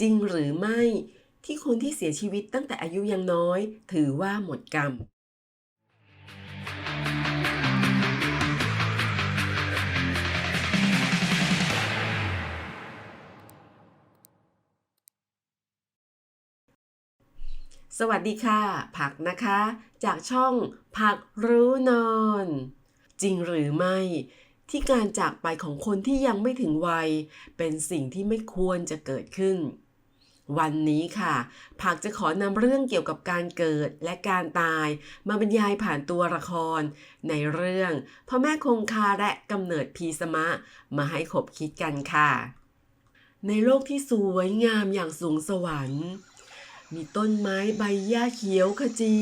จริงหรือไม่ที่คนที่เสียชีวิตตั้งแต่อายุยังน้อย ถือว่าหมดกรรม สวัสดีค่ะ ผักนะคะ จากช่องผักรู้นอน จริงหรือไม่ที่การจากไปของคนที่ยังไม่ถึงวัย เป็นสิ่งที่ไม่ควรจะเกิดขึ้น วันนี้ค่ะ ผักจะขอนำเรื่องเกี่ยวกับการเกิดและการตาย มาบรรยายผ่านตัวละคร ในเรื่องพ่อแม่คงคาและกำเนิดพีสมะ มาให้ขบคิดกันค่ะ ในโลกที่สวยงามอย่างสูงสวรรค์ มีต้นไม้ใบหญ้าเขียวขจี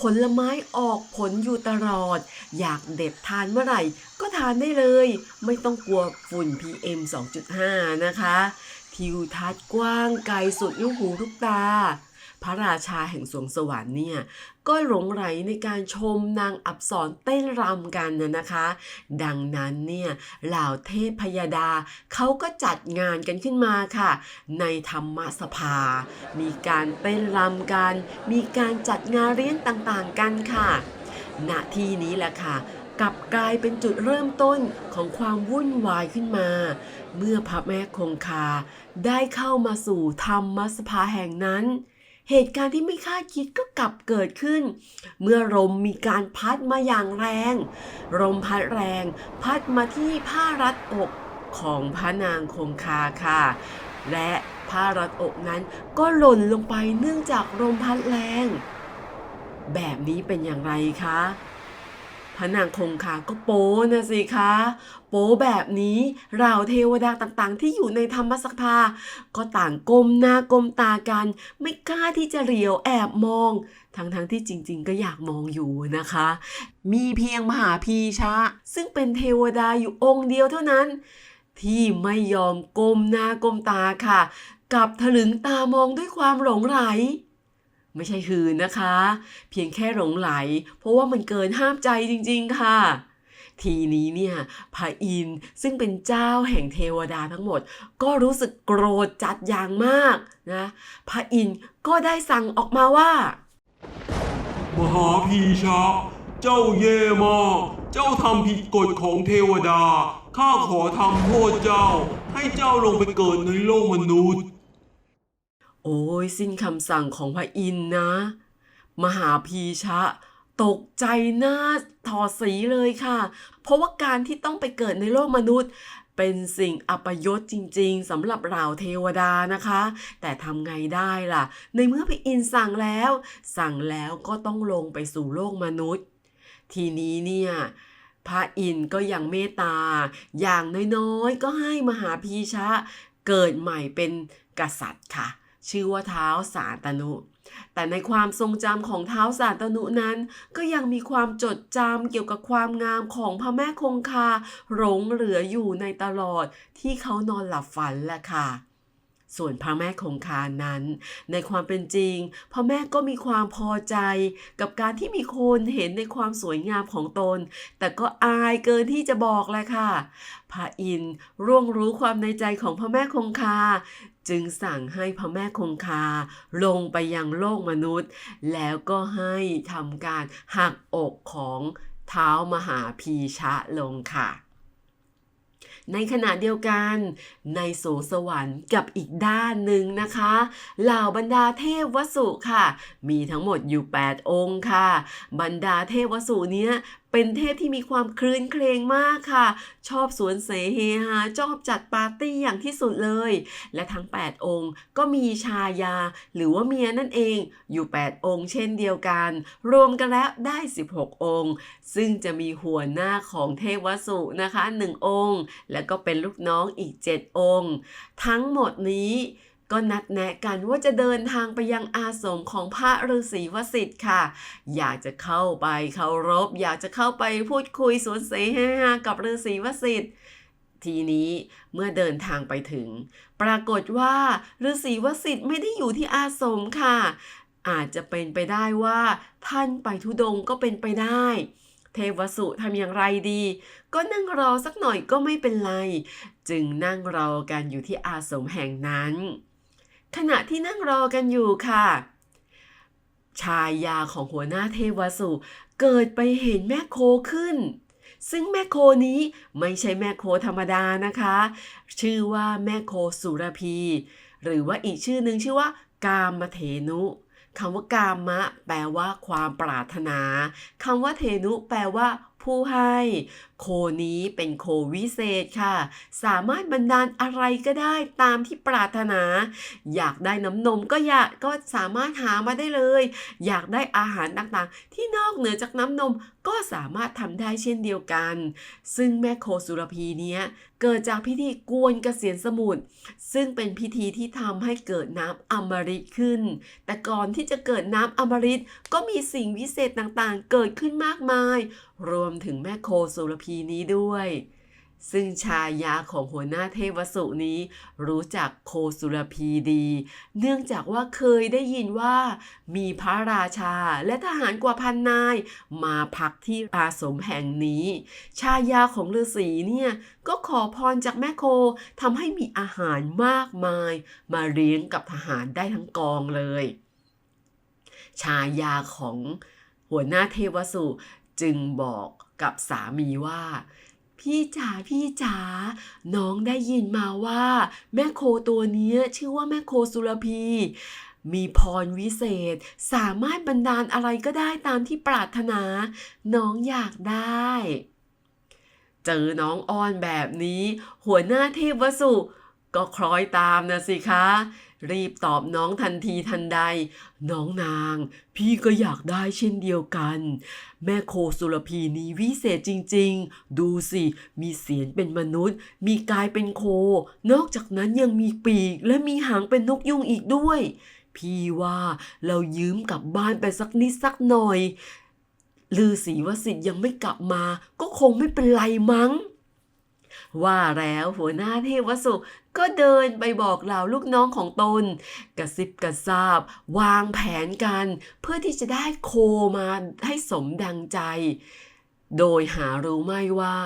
ผลไม้ออกผลอยู่ตลอด อยากเด็ดทานเมื่อไหร่ ก็ทานได้เลย ไม่ต้องกลัวฝุ่น PM 2.5 นะคะ ทิวทัศน์กว้างไกลสุดลูกหูลูกตา พระราชาแห่งสวงสวรรค์เนี่ย ก็หลงไหลในการชมนางอับสรเต้นรำกันนะนะคะ ดังนั้นเนี่ยเหล่าเทพพยดาเขาก็จัดงานกันขึ้นมาค่ะ ในธรรมสภา มีการเต้นรำกัน มีการจัดงานเลี้ยงต่างๆกันค่ะณที่นี้แหละค่ะ กลับกลายเป็นจุดเริ่มต้นของความวุ่นวายขึ้นมา เมื่อพระแม่คงคาได้เข้ามาสู่ธรรมสภาแห่งนั้น เหตุการณ์ที่ไม่คาดคิดก็กลับเกิดขึ้น เมื่อลมมีการพัดมาอย่างแรงลมพัดแรง พัดมาที่ผ้ารัดอกของพระนางคงคาค่ะ และผ้ารัดอกนั้นก็หล่นลงไปเนื่องจากลมพัดแรง แบบนี้เป็นอย่างไรคะ พระนางคงคาก็โป้นะสิคะ โป้แบบนี้เหล่าเทวดาต่างๆ ที่อยู่ในธรรมสภา ก็ต่างก้มหน้าก้มตากัน ไม่กล้าที่จะเหลียวแอบมอง ทั้งๆที่จริงๆ ก็อยากมองอยู่นะคะ มีเพียงมหาพีชะ ซึ่งเป็นเทวดาอยู่องค์เดียวเท่านั้น ที่ไม่ยอมก้มหน้าก้มตาค่ะ กับถลึงตามองด้วยความหลงไหล ไม่ใช่คืนนะคะ เพียงแค่หลงไหล เพราะว่ามันเกินห้ามใจจริงๆค่ะ ทีนี้เนี่ยพระอินทร์ซึ่งเป็นเจ้าแห่งเทวดาทั้งหมด ก็รู้สึกโกรธจัดอย่างมากนะพระอินทร์ก็ได้สั่งออกมาว่า มหาพีชะ เจ้าเยมา เจ้าทำผิดกฎของเทวดา ข้าขอทำโทษเจ้า ให้เจ้าลงไปเกิดในโลกมนุษย์ โอ้ยสิ้นคำสั่งของพระอินทร์นะ มหาพีชะ ตกใจหน้าถอดสีเลยค่ะ เพราะว่าการที่ต้องไปเกิดในโลกมนุษย์ เป็นสิ่งอัปยศจริงๆสำหรับเราเทวดานะคะ แต่ทำไงได้ล่ะ ในเมื่อพระอินทร์สั่งแล้ว สั่งแล้วก็ต้องลงไปสู่โลกมนุษย์ ทีนี้เนี่ยพระอินทร์ก็ยังเมตตา อย่างน้อยๆ ก็ให้มหาพีชะ เกิดใหม่เป็นกษัตริย์ค่ะ ชื่อว่าเท้าสาตนุ แต่ในความทรงจำของเท้าสาตนุนั้น ก็ยังมีความจดจำเกี่ยวกับความงามของพระแม่คงคาหลงเหลืออยู่ในตลอดที่เขานอนหลับฝันแหละค่ะส่วนพระแม่คงคานั้น ในความเป็นจริงพระแม่ก็มีความพอใจ กับการที่มีคนเห็นในความสวยงามของตน แต่ก็อายเกินที่จะบอกแหละค่ะ พระอินทร์ร่วงรู้ความในใจของพระแม่คงคา จึงสั่งให้พระแม่คงคาลงไปยังโลกมนุษย์ แล้วก็ให้ทำการหักอกของเท้ามหาพีชะลงค่ะ ในขณะเดียวกัน ในสวงสวรรค์กับอีกด้านหนึ่งนะคะเหล่าบรรดาเทพวสุค่ะ มีทั้งหมดอยู่ 8 องค์ค่ะ บรรดาเทพวสุเนี้ยเป็นเทพที่มีความคลื้นเครงมากค่ะ ชอบสวนเสเฮฮาชอบจัดปาร์ตี้อย่างที่สุดเลย และทั้ง 8 องค์ก็มีชายา หรือว่าเมียนั่นเองอยู่ 8 องค์เช่นเดียวกัน รวมกันแล้วได้ 16 องค์ ซึ่งจะมีหัวหน้าของเทพวสุนะคะ 1 องค์ แล้วก็เป็นลูกน้องอีก 7 องค์ ทั้งหมดนี้ ก็นัดแนะกันว่าจะเดินทางไปยังอาสมของพระฤาษีวสิทธิ์ค่ะ อยากจะเข้าไปเคารพ อยากจะเข้าไปพูดคุยสวนเสฮฮากับฤาษีวสิทธิ์ทีนี้เมื่อเดินทางไปถึง ปรากฏว่าฤาษีวสิทธิ์ไม่ได้อยู่ที่อาสมค่ะ อาจจะเป็นไปได้ว่า ท่านไปทุดงก็เป็นไปได้ เทวสุทำอย่างไรดี ก็นั่งรอสักหน่อยก็ไม่เป็นไร จึงนั่งรอกันอยู่ที่อาสมแห่งนั้น ขณะที่นั่งรอกันอยู่ค่ะ ชายยาของหัวหน้าเทวสุเกิดไปเห็นแม่โคขึ้น ซึ่งแม่โคนี้ไม่ใช่แม่โคธรรมดานะคะ ชื่อว่าแม่โคสุรพี หรือว่าอีกชื่อหนึ่งชื่อว่ากามเถนุคำว่ากามะ แปลว่าความปรารถนาคำว่าเถนุ แปลว่า ผู้ให้ โคนี้เป็นโควิเศษค่ะ สามารถบันดาลอะไรก็ได้ตามที่ปรารถนา อยากได้น้ำนมก็อยากก็สามารถหามาได้เลย อยากได้อาหารต่างๆ ที่นอกเหนือจากน้ำนมก็สามารถทำได้เช่นเดียวกัน ซึ่งแม่โคสุรพีเนี้ยเกิดจากพิธีกวนเกษียณสมุทรซึ่งเป็นพิธีที่ทำให้เกิดน้ำอมฤตขึ้น แต่ก่อนที่จะเกิดน้ำอมฤตก็มีสิ่งวิเศษต่างๆ เกิดขึ้นมากมาย รวมถึงแม่โคสุรพีนี้ด้วย ซึ่งชายาของหัวหน้าเทวสุนี้ รู้จักโคสุรพีดี เนื่องจากว่าเคยได้ยินว่า มีพระราชาและทหารกว่าพันนาย มาพักที่อาสมแห่งนี้ ชายาของฤาษีเนี่ย ก็ขอพรจากแม่โคทำให้มีอาหารมากมาย มาเลี้ยงกับทหารได้ทั้งกองเลย ชายาของหัวหน้าเทวสุจึงบอก กับสามีว่า พี่จ๋าพี่จ๋าน้องได้ยินมาว่า แม่โคตัวนี้ชื่อว่าแม่โคสุรพีมีพรวิเศษ สามารถบันดาลอะไรก็ได้ตามที่ปรารถนา น้องอยากได้ เจอน้องอ้อนแบบนี้ หัวหน้าเทพวสุ ก็คล้อยตามนะสิคะ รีบตอบน้องทันทีทันใด น้องนาง พี่ก็อยากได้เช่นเดียวกัน แม่โคสุรพีนี้วิเศษจริงๆ ดูสิ มีเสียงเป็นมนุษย์ มีกายเป็นโค นอกจากนั้นยังมีปีกและมีหางเป็นนกยุงอีกด้วย พี่ว่าเรายืมกลับบ้านไปสักนิดสักหน่อยลือศรีวสิทธิ์ยังไม่กลับมา ก็คงไม่เป็นไรมั้ง ว่าแล้วหัวหน้าเทวสุก็เดินไปบอกเหล่าลูกน้องของตน กระซิบกระซาบ วางแผนกัน เพื่อที่จะได้โคมาให้สมดังใจ โดยหารู้ไม่ว่า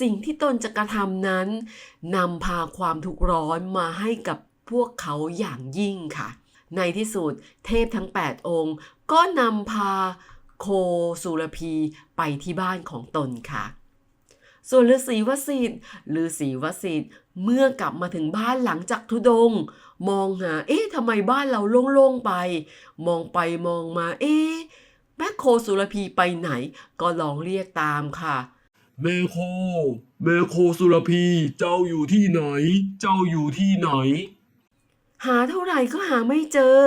สิ่งที่ตนจะกระทำนั้นนำพาความทุกข์ร้อนมาให้กับพวกเขาอย่างยิ่งค่ะ ในที่สุดเทพทั้ง 8 องค์ ก็นำพาโคสุรพีไปที่บ้านของตนค่ะ ส่วนฤาษีวสิทธิ์ฤาษีวสิทธิ์เมื่อกลับมาถึงบ้านหลังจากทุดง มองหา เอ๊ะทำไมบ้านเราโล่งๆไป มองไปมองมา เอ๊ะแม่โคสุรพีไปไหน ก็ลองเรียกตามค่ะแม่โคแม่โคสุรพี เจ้าอยู่ที่ไหน เจ้าอยู่ที่ไหน หาเท่าไหร่ก็หาไม่เจอ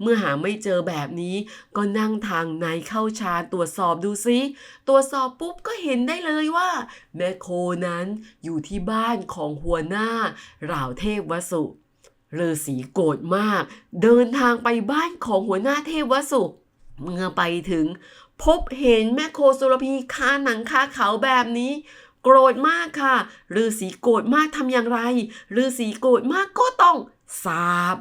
เมื่อหาไม่เจอแบบนี้ ก็นั่งทางในเข้าชาญตรวจสอบดูซิ ตรวจสอบปุ๊บก็เห็นได้เลยว่า แม่โคนั้นอยู่ที่บ้านของหัวหน้าเหล่าเทพวสุฤาษีโกรธมาก เดินทางไปบ้านของหัวหน้าเทพวสุเมื่อไปถึง พบเห็นแม่โคสุรพีคาหนังคาเขาแบบนี้โกรธมากค่ะฤาษีโกรธมากทำอย่างไรฤาษีโกรธมากก็ต้อง สาบ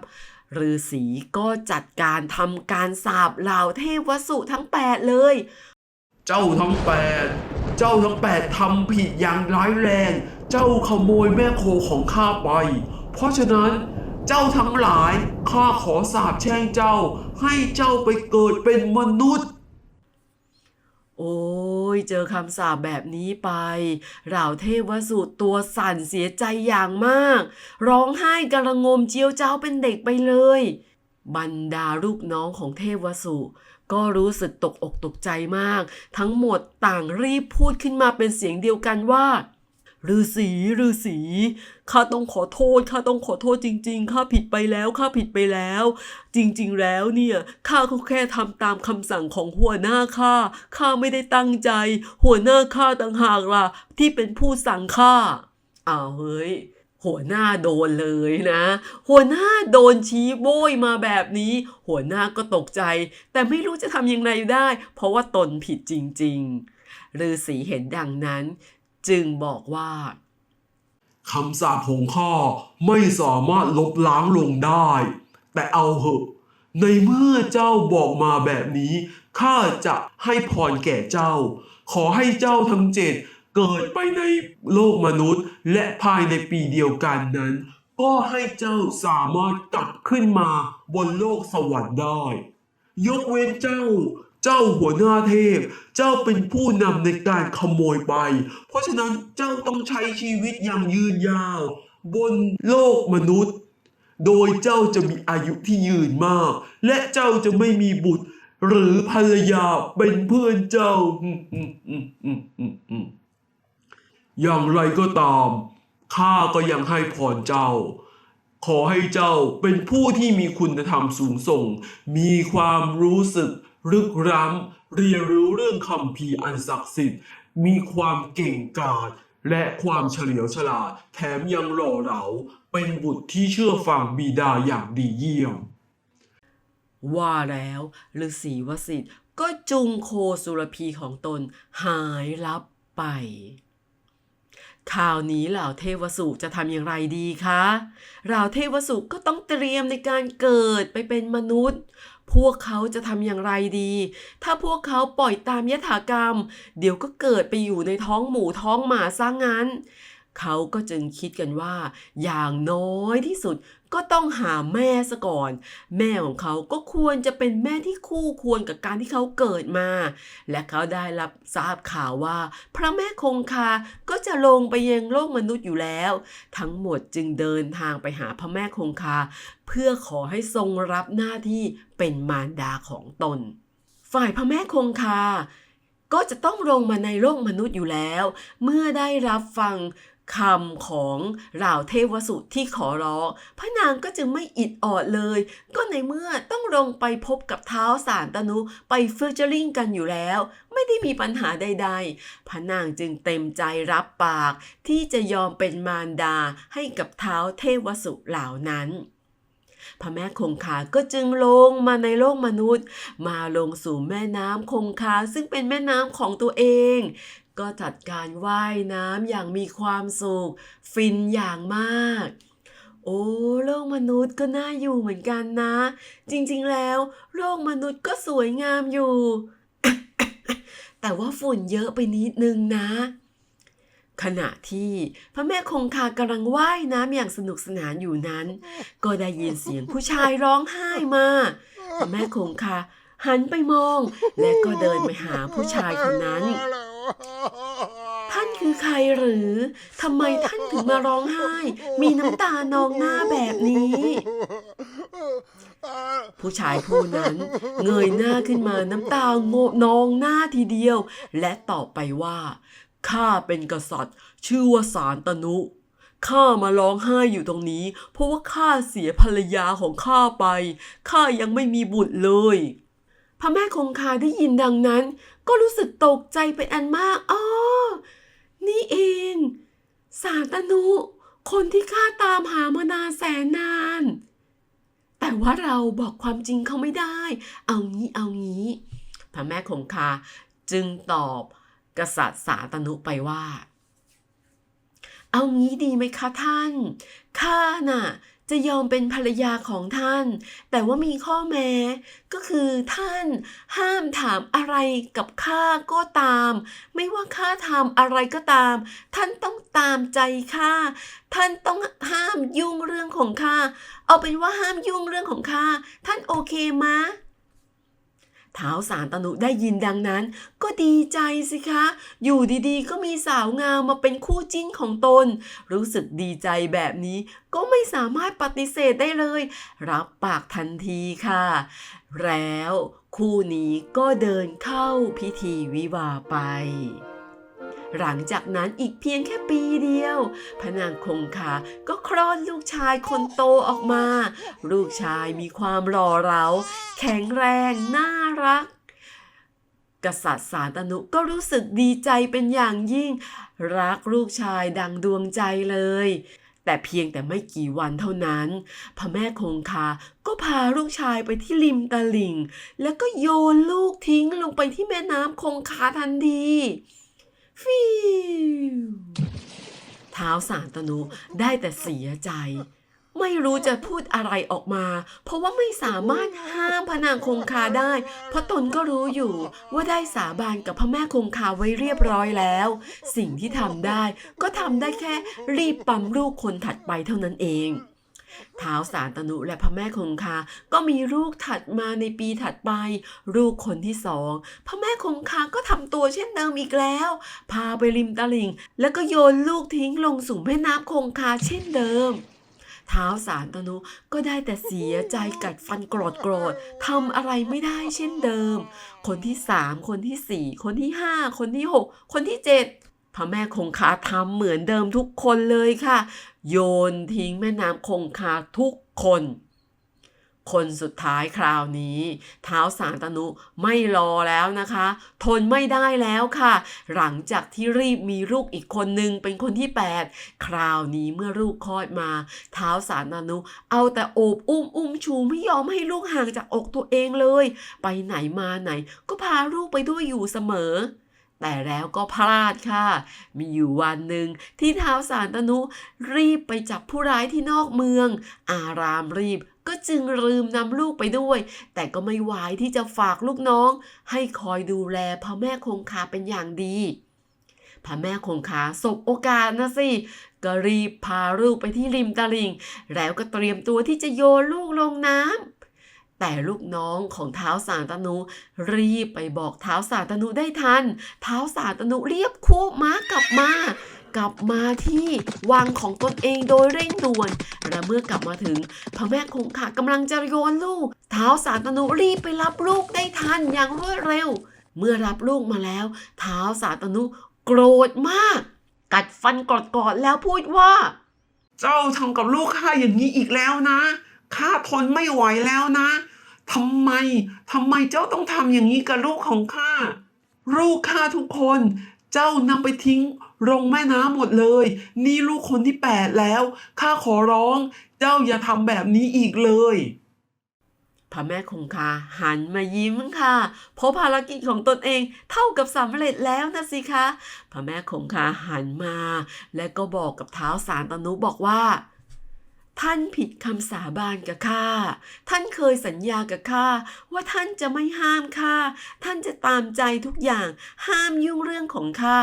ฤาษีก็จัดการทำการสาบเหล่าเทพวสุทั้งแปดเลย เจ้าทั้งแปด เจ้าทั้งแปดทำผิดอย่างร้ายแรง เจ้าขโมยแม่โคของข้าไป เพราะฉะนั้นเจ้าทั้งหลายข้าขอสาบแช่งเจ้าให้เจ้าไปเกิดเป็นมนุษย์ โอ้ย เจอคำสาปแบบนี้ไป เหล่าเทพวสุตัวสั่นเสียใจอย่างมาก ร้องไห้กระงมเจียวเจ้าเป็นเด็กไปเลย บรรดาลูกน้องของเทพวสุก็รู้สึกตกอกตกใจมาก ทั้งหมดต่างรีบพูดขึ้นมาเป็นเสียงเดียวกันว่า ฤาษีฤาษีข้าต้องขอโทษข้าต้องขอโทษจริง ๆข้าผิดไปแล้วข้าผิดไปแล้ว จริง ๆ แล้วเนี่ยข้าก็แค่ทำตามคำสั่งของหัวหน้าข้าข้าไม่ได้ตั้งใจ หัวหน้าข้าต่างหากล่ะ ที่เป็นผู้สั่งข้าอ้าวเฮ้ยหัวหน้าโดนเลยนะ หัวหน้าโดนชี้โบยมาแบบนี้ หัวหน้าก็ตกใจ แต่ไม่รู้จะทำยังไงได้ เพราะว่าตนผิดจริง ๆฤาษีเห็นดังนั้น จึงบอกว่าคำสาปของข้าไม่สามารถลบล้างลงได้ แต่เอาเหอะ ในเมื่อเจ้าบอกมาแบบนี้ข้าจะให้พรแก่เจ้า ขอให้เจ้าทั้งเจ็ดเกิดไปในโลกมนุษย์ และภายในปีเดียวกันนั้น ก็ให้เจ้าสามารถกลับขึ้นมาบนโลกสวรรค์ได้ ยกเว้นเจ้า เจ้าหัวหน้าเทพ เจ้าเป็นผู้นำในการขโมยไป เพราะฉะนั้นเจ้าต้องใช้ชีวิตอย่างยืนยาว บนโลกมนุษย์ โดยเจ้าจะมีอายุที่ยืนมาก และเจ้าจะไม่มีบุตร หรือภรรยาเป็นเพื่อนเจ้า อย่างไรก็ตามข้าก็ยังให้พรเจ้า ขอให้เจ้าเป็นผู้ที่มีคุณธรรมสูงส่ง มีความรู้สึก ลึกล้ำเรียนรู้เรื่องคำพีอันศักดิ์สิทธิ์ มีความเก่งกาจและความเฉลียวฉลาด แถมยังหล่อเหลา เป็นบุตรที่เชื่อฟังบิดาอย่างดีเยี่ยม ว่าแล้วฤาษีวสิทธิ์ก็จุงโคสุรพีของตนหายลับไปคราวนี้เหล่าเทวสุจะทำอย่างไรดีคะ เหล่าเทวสุก็ต้องเตรียมในการเกิดไปเป็นมนุษย์ พวกเขาจะทำอย่างไรดี ถ้าพวกเขาปล่อยตามยถากรรม เดี๋ยวก็เกิดไปอยู่ในท้องหมูท้องหมาซะงั้น เขาก็จึงคิดกันว่า อย่างน้อยที่สุดก็ต้องหาแม่ซะก่อน แม่ของเขาก็ควรจะเป็นแม่ที่คู่ควรกับการที่เขาเกิดมา และเขาได้รับทราบข่าวว่า พระแม่คงคาก็จะลงไปยังโลกมนุษย์อยู่แล้ว ทั้งหมดจึงเดินทางไปหาพระแม่คงคา เพื่อขอให้ทรงรับหน้าที่เป็นมารดาของตน ฝ่ายพระแม่คงคาก็จะต้องลงมาในโลกมนุษย์อยู่แล้ว เมื่อได้รับฟัง คำของเหล่าเทวสุที่ขอร้องพระนางก็จึงไม่อิดออดเลย ก็ในเมื่อต้องลงไปพบกับเท้าสารตนุไปเฟอร์เจอริงกันอยู่แล้ว ไม่ได้มีปัญหาใด ๆ พระนางจึงเต็มใจรับปาก ที่จะยอมเป็นมารดาให้กับเท้าเทวสุเหล่านั้นพระแม่คงคาก็จึงลงมาในโลกมนุษย์ มาลงสู่แม่น้ำคงคาซึ่งเป็นแม่น้ำของตัวเอง ก็จัดการว่ายน้ำอย่างมีความสุข ฟินอย่างมาก โอ้โลกมนุษย์ก็น่าอยู่เหมือนกันนะ จริงๆแล้ว โลกมนุษย์ก็สวยงามอยู่ แต่ว่าฝุ่นเยอะไปนิดนึงนะ ขณะที่พระแม่คงคากำลังว่ายน้ำอย่างสนุกสนานอยู่นั้น ก็ได้ยินเสียงผู้ชายร้องไห้มาพระแม่คงคาหันไปมอง และก็เดินไปหาผู้ชายคนนั้น ท่านคือใครหรือทำไมท่านถึงมาร้องไห้ มีน้ำตานองหน้าแบบนี้ ผู้ชายผู้นั้น เงยหน้าขึ้นมาน้ำตาโงนองหน้าทีเดียว และตอบไปว่าข้าเป็นกษัตริย์ ชื่อว่าสารตนุข้ามาร้องไห้อยู่ตรงนี้ เพราะว่าข้าเสียภรรยาของข้าไปข้ายังไม่มีบุตรเลย พระแม่คงคาได้ยินดังนั้น ก็รู้สึกตกใจเป็นอันมากอ๋อนี่เอง สาตนุ คนที่ข้าตามหามานานแสนนาน แต่ว่าเราบอกความจริงเขาไม่ได้ เอางี้เอางี้ พระแม่คงคาจึงตอบกษัตริย์สาตนุไปว่า เอางี้ดีไหมคะท่าน ข้าน่ะ จะยอมเป็นภรรยาของท่าน แต่ว่ามีข้อแม้ ก็คือท่านห้ามถามอะไรกับข้าก็ตาม ไม่ว่าข้าทำอะไรก็ตาม ท่านต้องตามใจข้า ท่านต้องห้ามยุ่งเรื่องของข้า เอาเป็นว่าห้ามยุ่งเรื่องของข้า ท่านโอเคม ท้าวสารตนุได้ยินดังนั้น ก็ดีใจสิคะ อยู่ดีๆ ก็มีสาวงามมาเป็นคู่จิ้นของตน รู้สึกดีใจแบบนี้ก็ไม่สามารถปฏิเสธได้เลย รับปากทันทีค่ะ แล้วคู่นี้ก็เดินเข้าพิธีวิวาไป หลังจากนั้นอีกเพียงแค่ปีเดียวพนางคงคาก็คลอดลูกชายคนโตออกมา ลูกชายมีความหล่อเหลา แข็งแรงน่ารัก กษัตริย์สารตนุก็รู้สึกดีใจเป็นอย่างยิ่ง รักลูกชายดังดวงใจเลยแต่เพียงแต่ไม่กี่วันเท่านั้น พระแม่คงคา ก็พาลูกชายไปที่ริมตลิ่ง แล้วก็โยนลูกทิ้งลงไปที่แม่น้ำคงคาทันที ฟิวท้าวสารตนุได้แต่เสียใจ ไม่รู้จะพูดอะไรออกมา เพราะว่าไม่สามารถห้ามพนางคงคาได้ เพราะตนก็รู้อยู่ว่าได้สาบานกับพระแม่คงคาไว้เรียบร้อยแล้ว สิ่งที่ทำได้ก็ทำได้แค่รีบปั๊มลูกคนถัดไปเท่านั้นเอง ท้าวสารตนุและพระแม่คงคา ก็มีลูกถัดมาในปีถัดไป ลูกคนที่สองพระแม่คงคาก็ทำตัวเช่นเดิมอีกแล้ว พาไปริมตลิ่ง แล้วก็โยนลูกทิ้งลงสู่แม่น้ำคงคาเช่นเดิมท้าวสารตนุก็ได้แต่เสียใจกัดฟันโกรธโกรธทำอะไรไม่ได้เช่นเดิม คนที่สามคนที่สี่คนที่ห้าคนที่หกคนที่เจ็ด พระแม่คงคาทำเหมือนเดิมทุกคนเลยค่ะ โยนทิ้งแม่น้ำคงคาทุกคน คนสุดท้ายคราวนี้เท้าสารตนุไม่รอแล้วนะคะ ทนไม่ได้แล้วค่ะ หลังจากที่รีบมีลูกอีกคนนึงเป็นคนที่ 8 คราวนี้เมื่อลูกคลอดมา เท้าสารตนุ เอาแต่โอบอุ้มอุ้มชูไม่ยอมให้ลูกห่างจากอกตัวเองเลย ไปไหนมาไหนก็พาลูกไปด้วยอยู่เสมอ แต่แล้วก็พลาดค่ะ มีอยู่วันหนึ่งที่ท้าวสารตนุ รีบไปจับผู้ร้ายที่นอกเมือง อารามรีบก็จึงลืมนำลูกไปด้วย แต่ก็ไม่ไหวที่จะฝากลูกน้อง ให้คอยดูแลพระแม่คงคาเป็นอย่างดีพระแม่คงคาสบโอกาสนะสิก็รีบพาลูกไปที่ริมตลิ่ง แล้วก็เตรียมตัวที่จะโยนลูกลงน้ำ แต่ลูกน้องของเท้าสารตนุ รีบไปบอกเท้าสารตนุได้ทัน เท้าสารตนุเรียบคู่ม้ากลับมา กลับมาที่วังของตนเองโดยเร่งด่วน และเมื่อกลับมาถึงพระแม่คงคากำลังจะโยนลูก เท้าสารตนุรีบไปรับลูกได้ทันอย่างรวดเร็ว เมื่อรับลูกมาแล้ว เท้าสารตนุโกรธมาก กัดฟันกอดๆแล้วพูดว่า เจ้าทำกับลูกข้าอย่างนี้อีกแล้วนะ ข้าทนไม่ไหวแล้วนะทำไมทำไมเจ้าต้องทำอย่างนี้กับลูกของข้าลูกข้าทุกคนเจ้านำไปทิ้งลงแม่น้ำหมดเลย นี่ลูกคนที่แปดแล้วข้าขอร้อง เจ้าอย่าทำแบบนี้อีกเลยพระแม่คงคาหันมายิ้มค่ะ เพราะภารกิจของตนเองเท่ากับสำเร็จแล้วนะสิคะพระแม่คงคาหันมา และก็บอกกับเท้าสารตนุบอกว่า ท่านผิดคำสาบานกับข้า ท่านเคยสัญญากับข้าว่าท่านจะไม่ห้ามข้า ท่านจะตามใจทุกอย่าง ห้ามยุ่งเรื่องของข้า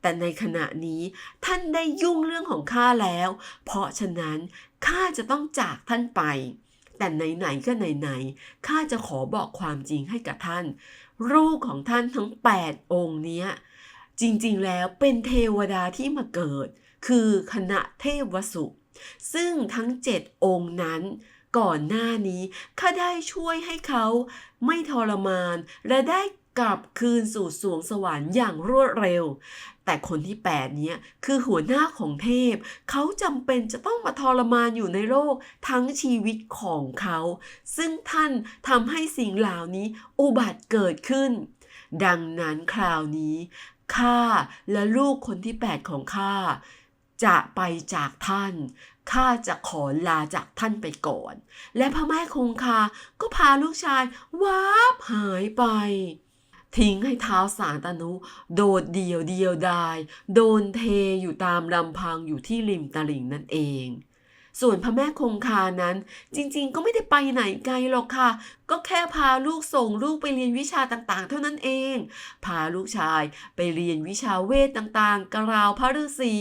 แต่ในขณะนี้ท่านได้ยุ่งเรื่องของข้าแล้ว เพราะฉะนั้นข้าจะต้องจากท่านไป แต่ไหนๆก็ไหนๆข้าจะขอบอกความจริงให้กับท่าน ลูกของท่านทั้ง 8 องค์เนี้ยจริงๆแล้วเป็นเทวดาที่มาเกิด คือคณะเทพวสุ ซึ่งทั้ง7องค์นั้นก่อนหน้านี้ข้าได้ช่วยให้เขาไม่ทรมานและได้กลับคืนสู่สวงสวรรค์อย่างรวดเร็ว แต่คนที่8เนี้ยคือหัวหน้าของเทพ เขาจำเป็นจะต้องมาทรมานอยู่ในโลกทั้งชีวิตของเขา ซึ่งท่านทำให้สิ่งเหล่านี้อุบัติเกิดขึ้น ดังนั้นคราวนี้ข้าและลูกคนที่8ของข้า จะไปจากท่าน ข้าจะขอลาจากท่านไปก่อน และพระแม่คงคาก็พาลูกชายวาบหายไป ทิ้งให้เท้าสารตนุ โดดเดียวเดียวดาย โดนเทอยู่ตามลำพังอยู่ที่ริมตลิ่งนั่นเอง ส่วนพระแม่คงคานั้น จริงๆ ก็ไม่ได้ไปไหนไกลหรอกค่ะ ก็แค่พาลูกส่งลูกไปเรียนวิชาต่างๆ เท่านั้นเอง พาลูกชายไปเรียนวิชาเวทต่างๆกับราวพระฤาษี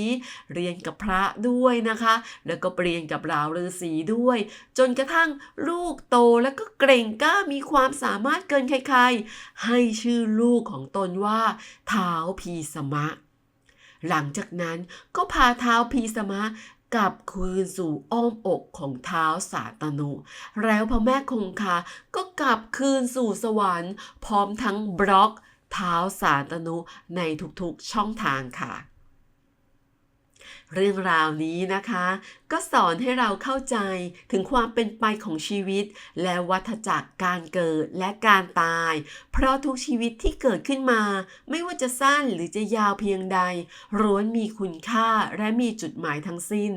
เรียนกับพระด้วยนะคะ แล้วก็เรียนกับราวฤาษีด้วย จนกระทั่งลูกโตแล้วก็เกรงกล้ามีความสามารถเกินใครๆ ให้ชื่อลูกของตนว่าเท้าพีสมะหลังจากนั้นก็พาเท้าพีสมะ กลับคืนสู่อ้อมอกของเท้าสาตนุ แล้วพระแม่คงคาก็กลับคืนสู่สวรรค์ พร้อมทั้งบล็อกเท้าสาตนุในทุกๆช่องทางค่ะ เรื่องราวนี้นะคะ ก็สอนให้เราเข้าใจถึงความเป็นไปของชีวิต และวัฏจักรการเกิดและการตาย เพราะทุกชีวิตที่เกิดขึ้นมา ไม่ว่าจะสั้นหรือจะยาวเพียงใดล้วนมีคุณค่าและมีจุดหมายทั้งสิ้น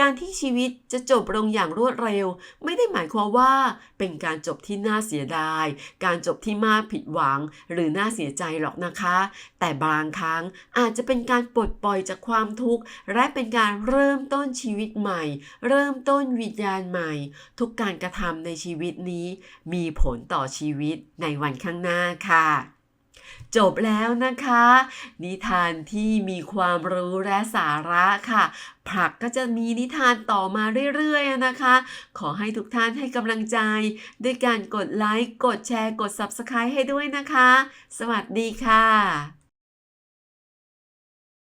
การที่ชีวิตจะจบลงอย่างรวดเร็ว ไม่ได้หมายความว่าเป็นการจบที่น่าเสียดาย การจบที่มากผิดหวัง หรือน่าเสียใจหรอกนะคะ แต่บางครั้งอาจจะเป็นการปลดปล่อยจากความทุกข์และเป็นการเริ่มต้นชีวิตใหม่ เริ่มต้นวิญญาณใหม่ ทุกการกระทำในชีวิตนี้ มีผลต่อชีวิตในวันข้างหน้าค่ะจบแล้วนะคะ นิทานที่มีความรู้และสาระค่ะผลักก็จะมีนิทานต่อมาเรื่อยๆนะคะ ขอให้ทุกท่านให้กำลังใจ ด้วยการกดไลค์ กดแชร์ กด Subscribe ให้ด้วยนะคะ สวัสดีค่ะ